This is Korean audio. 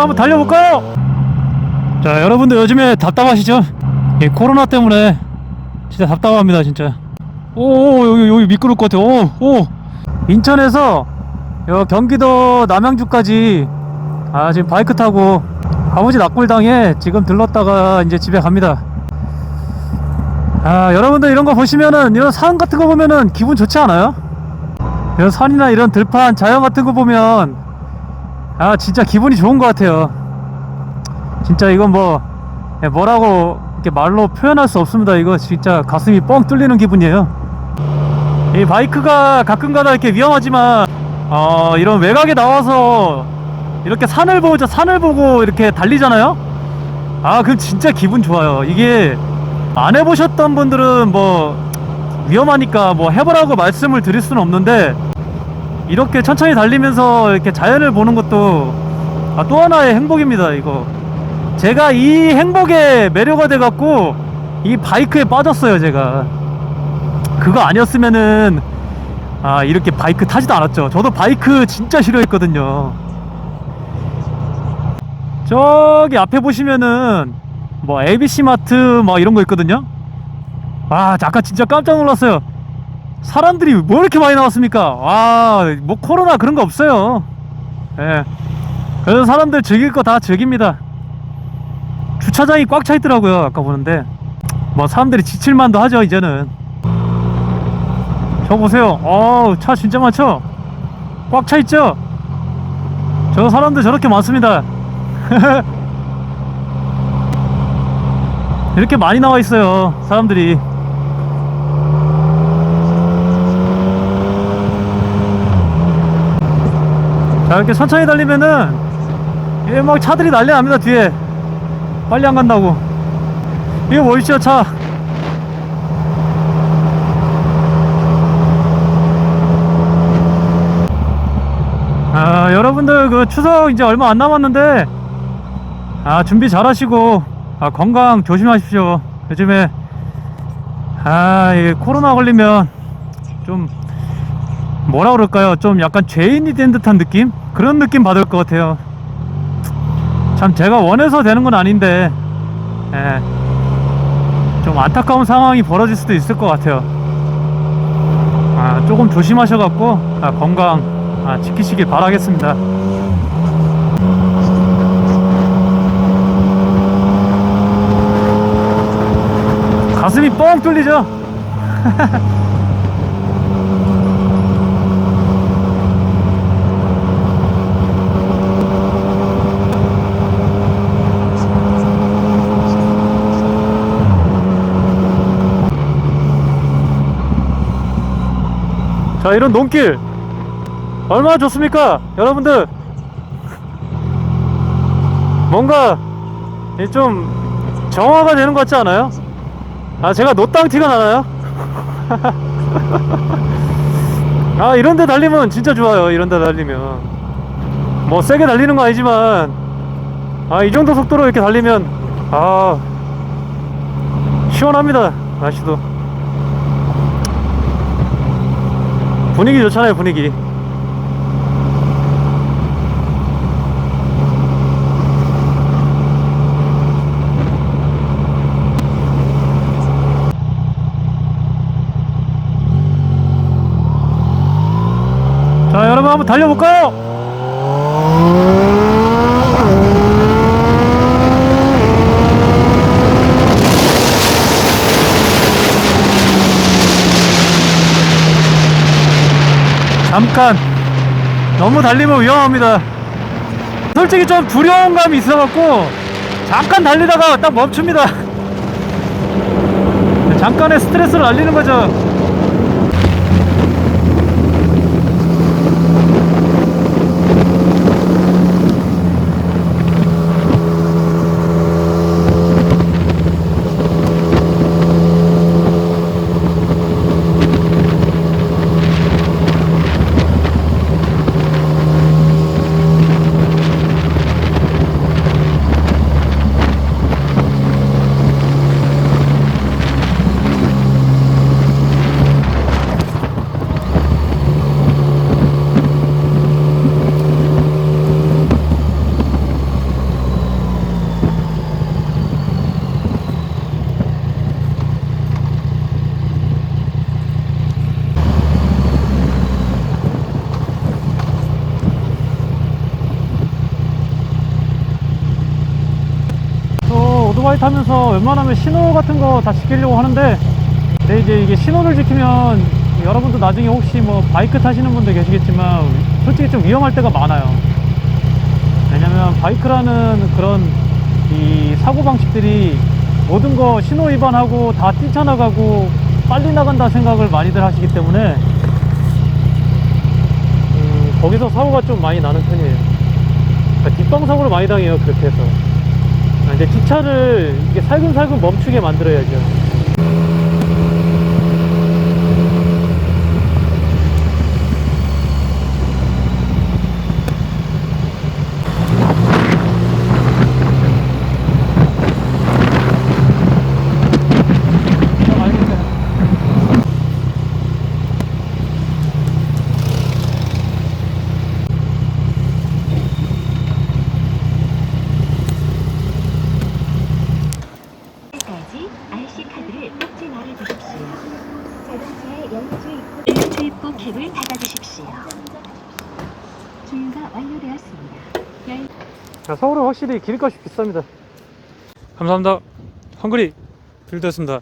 한번 달려볼까요? 자 여러분들 요즘에 답답하시죠? 이 코로나 때문에 진짜 답답합니다 진짜 오 여기 여기 미끄러울 것 같아요 오, 오. 인천에서 여 경기도 남양주까지 아 지금 바이크 타고 아버지 낙골당에 지금 들렀다가 이제 집에 갑니다 아 여러분들 이런 거 보시면은 이런 산 같은 거 보면은 기분 좋지 않아요? 이런 산이나 이런 들판 자연 같은 거 보면 아 진짜 기분이 좋은 것 같아요. 진짜 이건 뭐 예, 뭐라고 이렇게 말로 표현할 수 없습니다. 이거 진짜 가슴이 뻥 뚫리는 기분이에요. 이 바이크가 가끔가다 이렇게 위험하지만 어 이런 외곽에 나와서 이렇게 산을 보자 산을 보고 이렇게 달리잖아요? 아 그럼 진짜 기분 좋아요. 이게 안 해보셨던 분들은 뭐 위험하니까 뭐 해보라고 말씀을 드릴 수는 없는데 이렇게 천천히 달리면서 이렇게 자연을 보는 것도 아, 또 하나의 행복입니다 이거. 제가 이 행복에 매료가 돼 갖고 이 바이크에 빠졌어요 제가. 그거 아니었으면은 아 이렇게 바이크 타지도 않았죠. 저도 바이크 진짜 싫어했거든요. 저기 앞에 보시면은 뭐 ABC 마트 뭐 이런 거 있거든요. 와 잠깐 진짜 깜짝 놀랐어요 사람들이 뭐 이렇게 많이 나왔습니까? 와뭐 코로나 그런 거 없어요. 예. 그래서 사람들 즐길 거 다 즐깁니다. 주차장이 꽉 차 있더라고요 아까 보는데. 뭐 사람들이 지칠만도 하죠 이제는. 저 보세요. 어우 차 진짜 많죠? 꽉 차 있죠? 저 사람들 저렇게 많습니다. 이렇게 많이 나와 있어요 사람들이 자 이렇게 천천히 달리면은 이게 막 차들이 난리 납니다 뒤에. 빨리 안 간다고. 이거 보이시죠 차? 아, 여러분들 그 추석 이제 얼마 안 남았는데 아, 준비 잘 하시고 아, 건강 조심하십시오. 요즘에 아, 이 코로나 걸리면 좀 뭐라 그럴까요? 좀 약간 죄인이 된 듯한 느낌? 그런 느낌 받을 것 같아요. 참 제가 원해서 되는 건 아닌데 예. 좀 안타까운 상황이 벌어질 수도 있을 것 같아요. 아, 조금 조심하셔갖고 아, 건강 아, 지키시길 바라겠습니다. 가슴이 뻥 뚫리죠? 자, 이런 논길 얼마나 좋습니까? 여러분들 뭔가 이좀 정화가 되는 것 같지 않아요? 아 제가 노땅 티가 나나요? 아 이런데 달리면 진짜 좋아요 이런데 달리면 뭐 세게 달리는 거 아니지만 아 이 정도 속도로 이렇게 달리면 아 시원합니다 날씨도 분위기 좋잖아요 분위기 자 여러분 한번 달려볼까요? 잠깐. 너무 달리면 위험합니다. 솔직히 좀 두려운 감이 있어갖고 잠깐 달리다가 딱 멈춥니다. 잠깐의 스트레스를 날리는 거죠 오토바이 타면서 웬만하면 신호 같은 거 다 지키려고 하는데 근데 이제 이게 신호를 지키면 여러분도 나중에 혹시 뭐 바이크 타시는 분들 계시겠지만 솔직히 좀 위험할 때가 많아요. 왜냐면 바이크라는 그런 이 사고 방식들이 모든 거 신호 위반하고 다 뛰쳐나가고 빨리 나간다 생각을 많이들 하시기 때문에 음, 거기서 사고가 좀 많이 나는 편이에요. 그러니까 뒷방 사고를 많이 당해요 그렇게 해서. 아, 이제 뒷차를 이게 살금살금 멈추게 만들어야죠 어, 알겠어요. 까지 RC 카드를 꽂지 말아 주십시오. 자동차의 연주입구 연주입구 캡을 닫아 주십시오. 주유가 완료되었습니다. 열 자, 서울은 확실히 기름값이 비쌉니다. 감사합니다. 헝그리 빌드였습니다.